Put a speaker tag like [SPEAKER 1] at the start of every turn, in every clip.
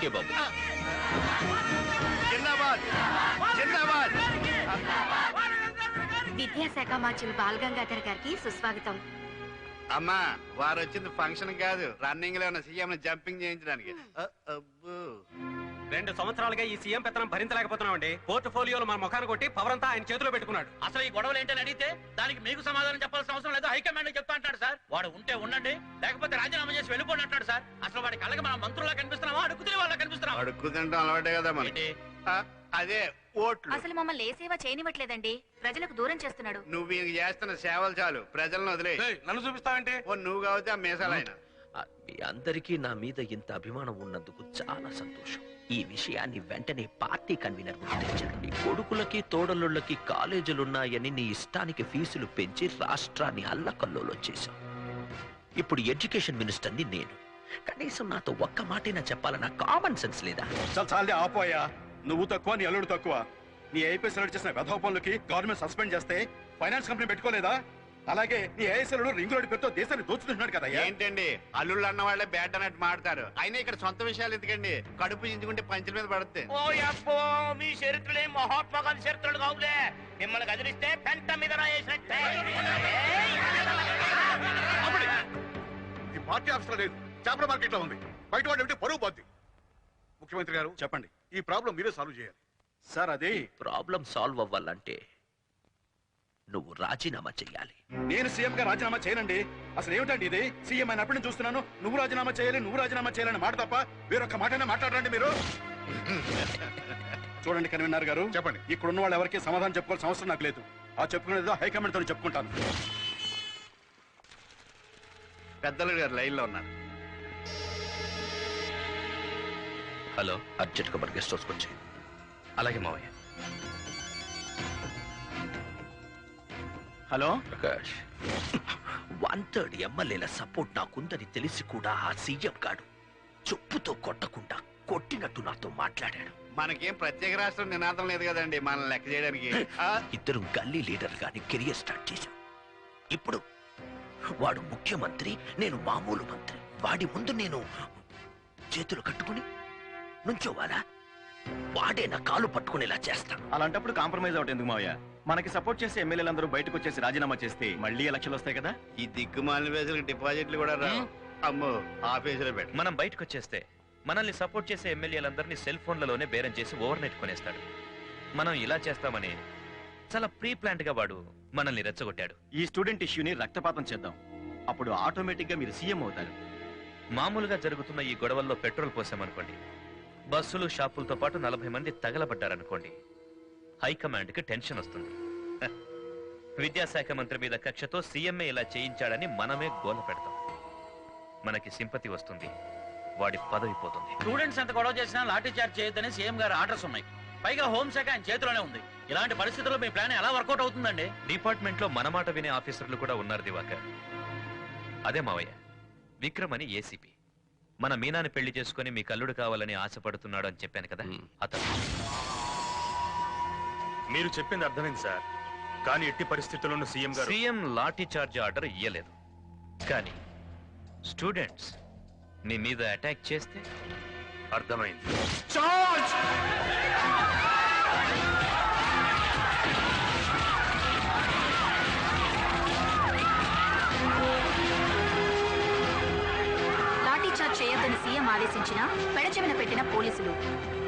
[SPEAKER 1] పీకే బాబు.
[SPEAKER 2] విద్యాశాఖ మార్చులు బాలగంగాధర్ గారికి సుస్వాగతం.
[SPEAKER 3] అమ్మా వారు వచ్చింది ఫంక్షన్ కాదు. రన్నింగ్లో ఉన్న సీఎం జంపింగ్ చేయించడానికి.
[SPEAKER 4] రెండు సంవత్సరాలుగా ఈ సీఎం పెత్తనం భరించలేకపోతున్నామండి. పోర్ట్ఫోలియోలు మన ముఖాన్ని కొట్టి పవర్ అంతా ఆయన చేతిలో పెట్టుకున్నాడు.
[SPEAKER 5] అసలు ఈ గొడవలు ఏంటని అడిగితే దానికి మీకు సమాధానం చెప్పాల్సిన అవసరం లేదు. హైకమాండ్ చెప్తా అంటాడు సార్. వాడు ఉంటే ఉండండి లేకపోతే రాజీనామా చేసి వెళ్ళిపోండి అంటాడు సార్. అసలు వాడి కళ్ళకి మనం మంత్రులా కనిపిస్తున్నామా? అడుగుతున్న వాళ్ళ కనిపిస్తున్నాం
[SPEAKER 3] అడుక్కు తింటాం అలవాటే కదా మనకి. అదే ఓట్లు.
[SPEAKER 2] అసలు మమ్మల్ని ఏ సేవ చేయనివ్వట్లేదండి. ప్రజలకు దూరం చేస్తున్నాడు.
[SPEAKER 3] నువ్వు ఈయనకి చేస్తున్న సేవలు చాలు. ప్రజలను వదిలే
[SPEAKER 4] నన్ను చూపిస్తావంటే?
[SPEAKER 3] ఓ నువ్వు కావచ్చు ఆ మీసాలైన.
[SPEAKER 1] ఆ, మీ అందరికీ నా మీద ఇంత అభిమానం ఉన్నందుకు చాలా సంతోషం. ఈ విషయాన్ని వెంటనే పార్టీ కన్వీనర్ గుర్తించారు. నీ కొడుకులకి తోడలుళ్ళకి కాలేజీలున్నాయని నీ ఇష్టానికి ఫీజులు పెంచి రాష్ట్రాన్ని అల్లకల్లోలో చేశావు. ఇప్పుడు ఎడ్యుకేషన్ మినిస్టర్ని నేను. కనీసం నాతో ఒక్క మాటైనా చెప్పాలన్న కామన్ సెన్స్ లేదా?
[SPEAKER 6] చాలే ఆపోయా నువ్వు తక్కువ నీ అల్లుడు తక్కువ. నీ ఐపీఎస్ చేసిన వెధవ పనులకి గవర్నమెంట్ సస్పెండ్ చేస్తే ఫైనాన్స్ కంపెనీ పెట్టుకోలేదా? అలాగే నీ ఐఎస్ఎల్ రింగ్ రోడ్ పేరుతో దేశాన్ని దోచుకుంటున్నాడు కదా
[SPEAKER 3] ఏంటండి? అల్లుళ్ళు అన్న వాళ్ళే బ్యాడ్ అన్నట్టు మాడతారు అయినా ఇక్కడ సొంత విషయాలు ఎందుకండి? కడుపు చించుకుంటే పంచుల మీద పడుతుంది.
[SPEAKER 5] ఓ అబ్బో మీ చరిత్రలే మహాత్మా గాంధీ చరిత్రలు కావులే. మిమ్మల్ని కదిలిస్తే పెంట మీద రాయేసినట్టే.
[SPEAKER 6] ఈ పార్టీ ఆఫీస్ లేదు. చేపల మార్కెట్లో ఉంది. బయట వాడు ఏమిటి? పరువు పోద్ది. ముఖ్యమంత్రి గారు చెప్పండి. ఈ ప్రాబ్లం మీరే సాల్వ్ చేయాలి. సార్ అదే
[SPEAKER 1] ప్రాబ్లం సాల్వ్ అవ్వాలంటే నువ్వు రాజీనామా చెయ్యాలి.
[SPEAKER 6] నేను సీఎం గా రాజీనామా చేయనండి. అసలు ఏమిటండి ఇది? సీఎం అయినప్పటి నుంచి చూస్తున్నాను. నువ్వు రాజీనామా చేయాలి నువ్వు రాజీనామా చేయాలని మాట తప్ప వేరొక్క మాటనే మాట్లాడండి మీరు. చూడండి కన్వీనర్ గారు. చెప్పండి. ఇక్కడ ఉన్న వాళ్ళు ఎవరికి సమాధానం చెప్పుకోవాల్సిన అవసరం నాకు లేదు. ఆ చెప్పుకునేదో హైకమాండ్తో చెప్పుకుంటాను.
[SPEAKER 3] పెద్దలు గారు లైన్లో ఉన్నారు.
[SPEAKER 1] హలో అర్జెంట్గా గెస్ట్ హౌస్కి వచ్చి అలాగే మావయ్య.
[SPEAKER 6] హలో?
[SPEAKER 1] ప్రకాష్. వన్ థర్డ్ ఎమ్మెల్యేల సపోర్ట్ నాకుందని తెలిసి కూడా ఆ సీఎం గాడు చెప్పుతో కొట్టకుండా కొట్టినట్టు నాతో మాట్లాడాడు.
[SPEAKER 3] మనకేం ప్రత్యేక రాష్ట్రం నినాదం లేదు కదండి మనం లెక్క చేయడానికి. ఆ,
[SPEAKER 1] ఇద్దరు గల్లీ లీడర్ గాని కెరియర్ స్టార్ట్ చేశాం. ఇప్పుడు వాడు ముఖ్యమంత్రి నేను మామూలు మంత్రి. వాడి ముందు నేను చేతులు కట్టుకుని నుంచోవాలా? వాడే నా కాలు పట్టుకునేలా చేస్తాను
[SPEAKER 7] అలాంటప్పుడు కాంప్రమైజ్ అవటం ఎందుకు మావయ్య? మనకి సపోర్ట్ చేసే ఎమ్మెల్యేలందరూ బయటకు వచ్చేసి రాజీనామా చేస్తే మళ్ళీ ఎలక్షన్లు వస్తాయి కదా?
[SPEAKER 3] ఈ దిక్కుమాలిన వేసులకు డిపాజిట్లు కూడా రావు. అమ్మో ఆఫీసులో పెట్ట.
[SPEAKER 8] మనం బయటకు వచ్చేస్తే మనల్ని సపోర్ట్ చేసే ఎమ్మెల్యేలందరినీ సెల్ ఫోన్లలోనే బేరం చేసి ఓవర్ నెట్ కొనేస్తాడు. మనం ఇలా చేస్తామని చాలా ప్రీ ప్లాంట్గా వాడు మనల్ని రెచ్చగొట్టాడు.
[SPEAKER 7] ఈ స్టూడెంట్ ఇష్యూని రక్తపాతం చేద్దాం. అప్పుడు ఆటోమేటిక్గా మీరు సీఎం అవుతారు.
[SPEAKER 8] మామూలుగా జరుగుతున్న ఈ గొడవల్లో పెట్రోల్ పోసామనుకోండి బస్సులు షాపులతో పాటు నలభై మంది తగలబడ్డారనుకోండి హైకమాండ్కి టెన్షన్ వస్తుంది. విద్యాశాఖ మంత్రి మీద కక్షతో సీఎంఏ ఇలా చేయించాడని మనమే గోల పెడతాం. మనకి సింపతి వస్తుంది వాడి పదవి పోతుంది.
[SPEAKER 5] స్టూడెంట్స్ ఎంత గొడవ చేసినా లాఠీ చార్జ్ చేయొద్దని సీఎం గారు ఆర్డర్స్ ఉన్నాయి. పైగా హోంశాఖ ఆయన చేతిలోనే ఉంది. ఇలాంటి పరిస్థితుల్లో మీ ప్లాన్ ఎలా వర్కౌట్ అవుతుందండి?
[SPEAKER 8] డిపార్ట్మెంట్లో మన మాట వినే ఆఫీసర్లు కూడా ఉన్నారు దివాకర్. అదే మావయ్య విక్రమ్ అని ఏసీపీ. మన మీనాని పెళ్ళి చేసుకుని మీ కల్లుడు కావాలని ఆశపడుతున్నాడు అని చెప్పాను కదా. అతను.
[SPEAKER 9] మీరు చెప్పింది అర్థమైంది సార్. కానీ ఎట్టి పరిస్థితుల్లోనూ సీఎం గారు
[SPEAKER 8] సీఎం లాఠీ చార్జ్ ఆర్డర్ ఇయ్యలేదు. కానీ స్టూడెంట్స్ మీ మీద అటాక్ చేస్తే
[SPEAKER 9] అర్థమైంది.
[SPEAKER 2] లాఠీచార్జ్ ఆదేశించినా పెడచెవిన పెట్టిన పోలీసులు.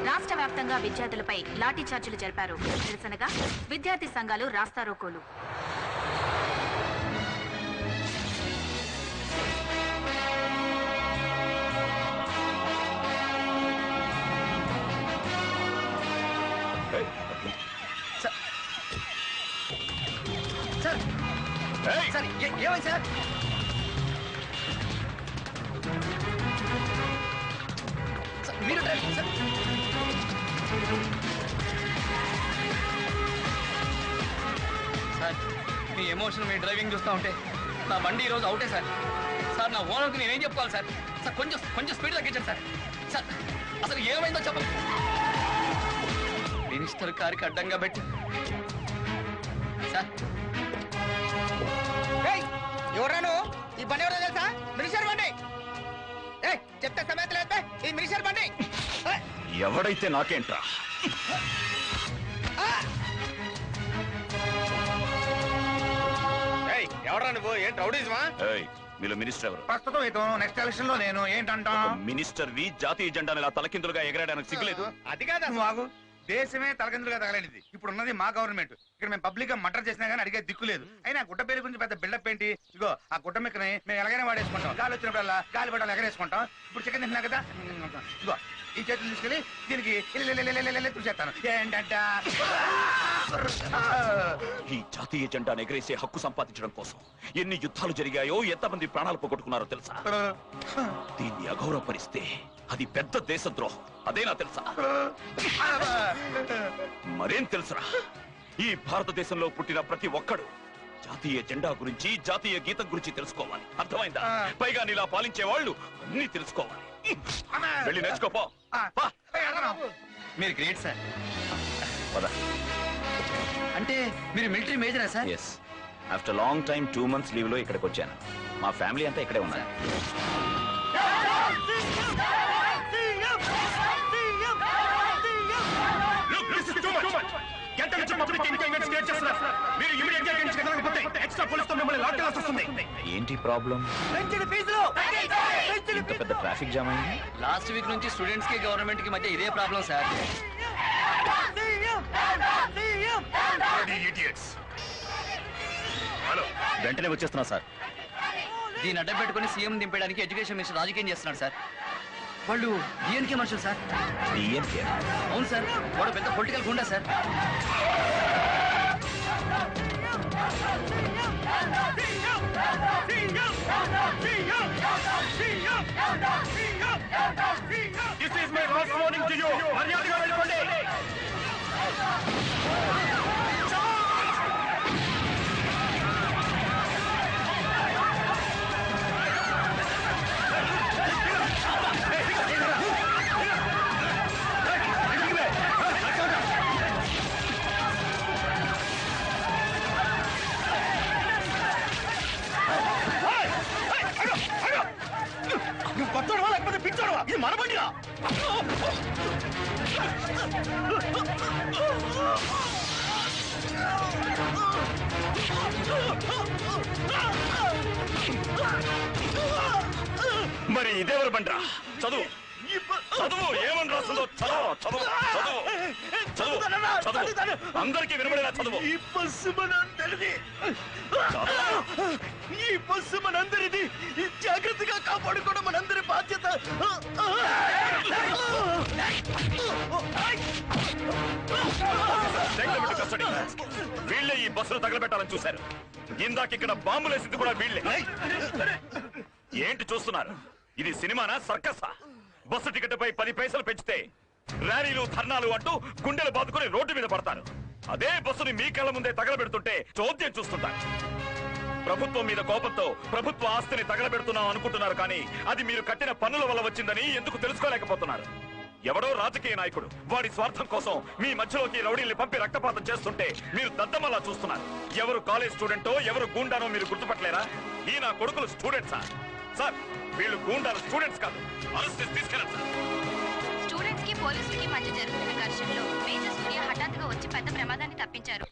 [SPEAKER 2] రాష్ట్ర వ్యాప్తంగా విద్యార్థులపై లాఠీచార్జీలు జరిపారు. నిరసనగా విద్యార్థి సంఘాలు రాస్తారోకోలు.
[SPEAKER 7] సార్ ఏమైంది సార్? మీరు
[SPEAKER 4] సార్ మీ ఎమోషన్ మీ డ్రైవింగ్ చూస్తా ఉంటే నా బండి ఈరోజు అవుటే సార్. సార్
[SPEAKER 5] నా ఓనర్కి నేనేం చెప్పుకోవాలి సార్? సార్ కొంచెం కొంచెం స్పీడ్ తగ్గించండి సార్. సార్ అసలు ఏమైందో చెప్పండి. మినిస్టర్ కారికి అడ్డంగా పెట్టి. సార్.
[SPEAKER 10] ఎవరాను ఈ బండి ఎవరో తెలుసా? మినిస్టర్ బండి. ఏయ్ చెప్తే బండి. ఏయ్,
[SPEAKER 7] ఎవడైతే నాకేంట్రా?
[SPEAKER 3] ఎవరా నువ్వు? ఏంటి రౌడీజమా?
[SPEAKER 7] ఏయ్, వీళ్ళు మినిస్టర్ ఎవరు?
[SPEAKER 3] ప్రస్తుతం ఇతను నెక్స్ట్ ఎలక్షన్లో నేను ఏంటంటా
[SPEAKER 7] మినిస్టర్ వి జాతీయ జెండాను ఇలా తలకిందులుగా ఎగరడానికి సిగ్గులేదు.
[SPEAKER 3] అది కాదు నువ్వు ఆగు. దేశమే తలకిందులుగా తగలనిది. ఇప్పుడు ఉన్నది మా గవర్నమెంట్ ఇక్కడ మేము పబ్లిక్గా మటర్ చేసినా కానీ అడిగే దిక్కు లేదు. అయినా గుడ్డ పేరు గురించి పెద్ద బిల్డప్ ఏంటి? ఇగో ఆ గుడ్డ మెక్కని మేము ఎలాగైనా వాడేసుకుంటాం. గాలి వచ్చినప్పుడల్లా గాలి పడాలి ఎగరేసుకుంటాం. ఇప్పుడు చికెన్ తింటున్నా కదా? ఇగో ఈ చేతులు తీసుకెళ్ళి దీనికి చూసేస్తాను ఏంటంట?
[SPEAKER 7] ఈ జాతీయ జెండాను ఎగరేసే హక్కు సంపాదించడం కోసం ఎన్ని యుద్ధాలు జరిగాయో ఎంతమంది ప్రాణాలు పోగొట్టుకున్నారో తెలుసా? దీన్ని అగౌరవపరిస్తే అది పెద్ద దేశద్రోహం అదేనా తెలుసా మరేం తెలుసురా ఈ భారతదేశంలో పుట్టిన ప్రతి ఒక్కడు జాతీయ జెండా గురించి జాతీయ గీతం గురించి తెలుసుకోవాలి అర్థమైందా పైగా నీలా పాలించే వాళ్ళు అన్ని తెలుసుకోవాలి వెళ్ళి నేర్చుకోపో.
[SPEAKER 5] మీరు గ్రేట్ సార్. అంటే మీరు military మేజరా sir
[SPEAKER 7] yes after long time two months లీవ్లో ఇక్కడికి వచ్చాను మా ఫ్యామిలీ అంతా ఇక్కడే ఉన్నారు
[SPEAKER 6] గంట నుంచి ఇంకా ఇంకా స్టేట్ చేస్తున్నారు. మీరు ఇమీడియట్గా ఇక్కడి నుంచి కదలకపోతే ఎక్స్ట్రా పోలీస్తో మిమ్మల్ని లాక్కెళ్ళాల్సి వస్తుంది
[SPEAKER 7] ఏంటి ప్రాబ్లం?
[SPEAKER 10] పెంచిన ఫీజులు!
[SPEAKER 7] ఇంత పెద్ద ట్రాఫిక్ జామ్ అయింది?
[SPEAKER 5] లాస్ట్ వీక్ నుంచి స్టూడెంట్స్కి గవర్నమెంట్కి మధ్య ఇదే ప్రాబ్లం సార్.
[SPEAKER 6] హలో
[SPEAKER 7] వెంటనే వచ్చేస్తున్నా సార్.
[SPEAKER 5] దీన్ని అడ్డం పెట్టుకుని సీఎం దింపడానికి ఎడ్యుకేషన్ మినిస్టర్ రాజకీయం చేస్తున్నాడు సార్. వాళ్ళు డిఎన్కే మనుషులు సార్.
[SPEAKER 7] డిఎన్కే
[SPEAKER 5] అవును సార్. వాడు పెద్ద పొలిటికల్ గుండా సార్.
[SPEAKER 7] మరి ఇదేవరు బండ్రా? చదువు. చదువు ఏమని రాస్తుందో చదువు చదువు చదువు. చదువు చదువు. అందరికీ వినబడేలా చదువు.
[SPEAKER 6] ఈ బస్సు మనందరిది ఈ బస్సు మనందరిది జాగ్రత్తగా కాపాడుకోవడం మనందరి బాధ్యత.
[SPEAKER 7] సెంటిమెంట్ వీళ్ళే ఈ బస్సులు తగలబెట్టాలని చూశారు. ఇందాక ఇక్కడ బాంబులేసింది కూడా వీళ్ళే. ఏంటి చూస్తున్నారు? ఇది సినిమానా సర్కసా? బస్సు టికెట్ పై పది పైసలు పెంచితే ర్యాలీలు ధర్నాలు అంటూ గుండెలు బాదుకుని రోడ్డు మీద పడతారు. అదే బస్సుని మీ కళ్ళ ముందే తగలబెడుతుంటే చోద్యం చూస్తుంటారు. ప్రభుత్వం మీద కోపంతో ప్రభుత్వ ఆస్తిని తగలబెడుతున్నాం అనుకుంటున్నారు కానీ అది మీరు కట్టిన పన్నుల వల్ల వచ్చిందని ఎందుకు తెలుసుకోలేకపోతున్నారు? ఎవడో రాజకీయ నాయకుడు. వాడి స్వార్థం కోసం మీ మధ్యలోకి రౌడీల్ని పంపి రక్తపాతం చేస్తుంటే మీరు దద్దమల్లా చూస్తున్నారు. ఎవరు కాలేజ్ స్టూడెంటో ఎవరు గూండానో మీరు గుర్తుపట్టలేరా? ఈ నా కొడుకులు స్టూడెంట్సా సార్. వీళ్ళు గూండాలు స్టూడెంట్స్ కాదు. అరెస్ట్ తీసుకెళ్ళండి సార్.
[SPEAKER 2] స్టూడెంట్స్కి పోలీసులకి మధ్య జరుగుతున్న ఘర్షణలో మేజర్ సూర్య హఠాత్తుగా వచ్చి పెద్ద ప్రమాదాన్ని తప్పించారు.